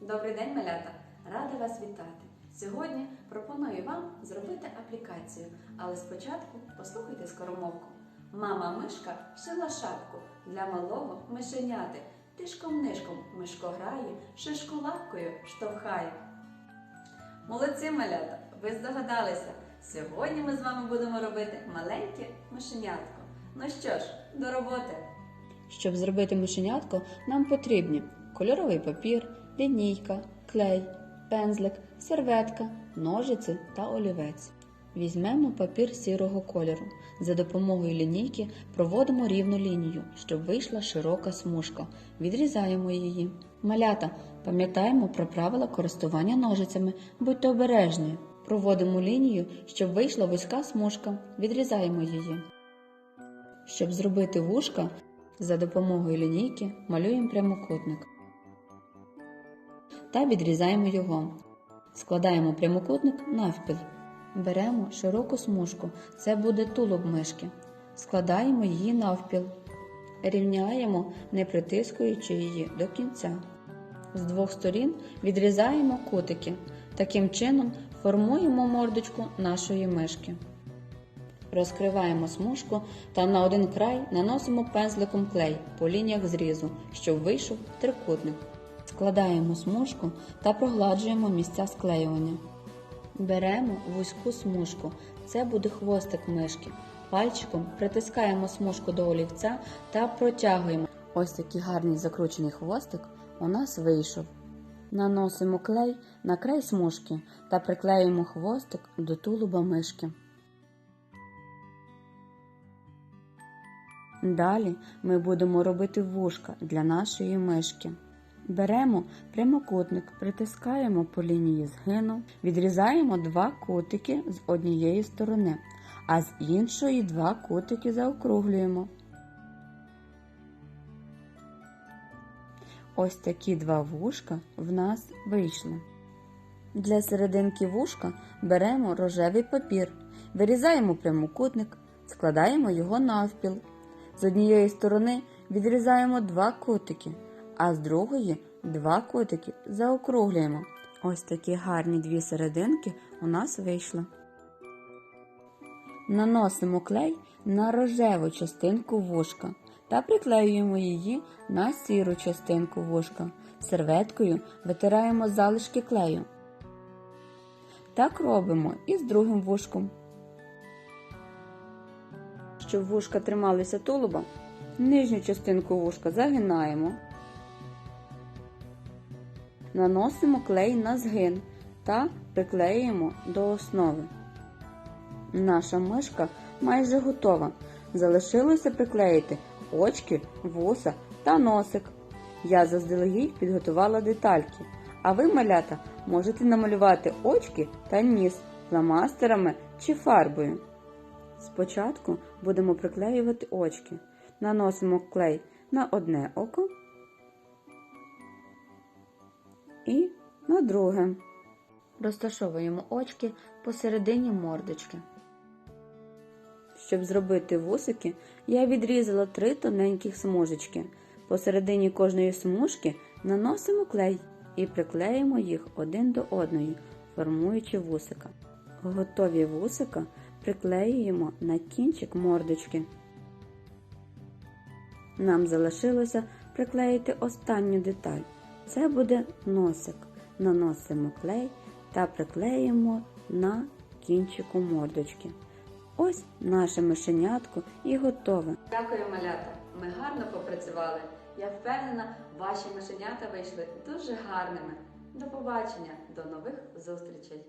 Добрий день, малята! Рада вас вітати! Сьогодні пропоную вам зробити аплікацію, але спочатку послухайте скоромовку. Мама мишка шила шапку для малого мишеняти. Тишком нишком мишко грає, шишку лапкою штовхає. Молодці, малята! Ви здогадалися! Сьогодні ми з вами будемо робити маленьке мишенятко. Ну що ж, до роботи! Щоб зробити мишенятко, нам потрібні кольоровий папір, лінійка, клей, пензлик, серветка, ножиці та олівець. Візьмемо папір сірого кольору. За допомогою лінійки проводимо рівну лінію, щоб вийшла широка смужка. Відрізаємо її. Малята, пам'ятаємо про правила користування ножицями. Будьте обережні. Проводимо лінію, щоб вийшла вузька смужка. Відрізаємо її. Щоб зробити вушка, за допомогою лінійки малюємо прямокутник та відрізаємо його. Складаємо прямокутник навпіл. Беремо широку смужку, це буде тулуб мишки. Складаємо її навпіл. Рівняємо, не притискуючи її до кінця. З двох сторін відрізаємо кутики. Таким чином формуємо мордочку нашої мишки. Розкриваємо смужку та на один край наносимо пензликом клей по лініях зрізу, щоб вийшов трикутник. Складаємо смужку та прогладжуємо місця склеювання. Беремо вузьку смужку, це буде хвостик мишки. Пальчиком притискаємо смужку до олівця та протягуємо. Ось такий гарний закручений хвостик у нас вийшов. Наносимо клей на край смужки та приклеюємо хвостик до тулуба мишки. Далі ми будемо робити вушка для нашої мишки. Беремо прямокутник, притискаємо по лінії згину, відрізаємо два кутики з однієї сторони, а з іншої два кутики заокруглюємо. Ось такі два вушка в нас вийшли. Для серединки вушка беремо рожевий папір, вирізаємо прямокутник, складаємо його навпіл. З однієї сторони відрізаємо два кутики, а з другої два кутики заокруглюємо. Ось такі гарні дві серединки у нас вийшли. Наносимо клей на рожеву частинку вушка та приклеюємо її на сіру частинку вушка. Серветкою витираємо залишки клею. Так робимо і з другим вушком. Щоб вушка трималися тулуба, нижню частинку вушка загинаємо. Наносимо клей на згин та приклеюємо до основи. Наша мишка майже готова. Залишилося приклеїти очки, вуса та носик. Я заздалегідь підготувала детальки, а ви, малята, можете намалювати очки та ніс фломастерами чи фарбою. Спочатку будемо приклеювати очки. Наносимо клей на одне око і на друге. Розташовуємо очки посередині мордочки. Щоб зробити вусики, я відрізала три тоненьких смужечки. Посередині кожної смужки наносимо клей і приклеїмо їх один до одної, формуючи вусика. Готові вусика приклеюємо на кінчик мордочки. Нам залишилося приклеїти останню деталь. Це буде носик. Наносимо клей та приклеїмо на кінчику мордочки. Ось наше мишенятко і готове. Дякую, малята. Ми гарно попрацювали. Я впевнена, ваші мишенята вийшли дуже гарними. До побачення, до нових зустрічей!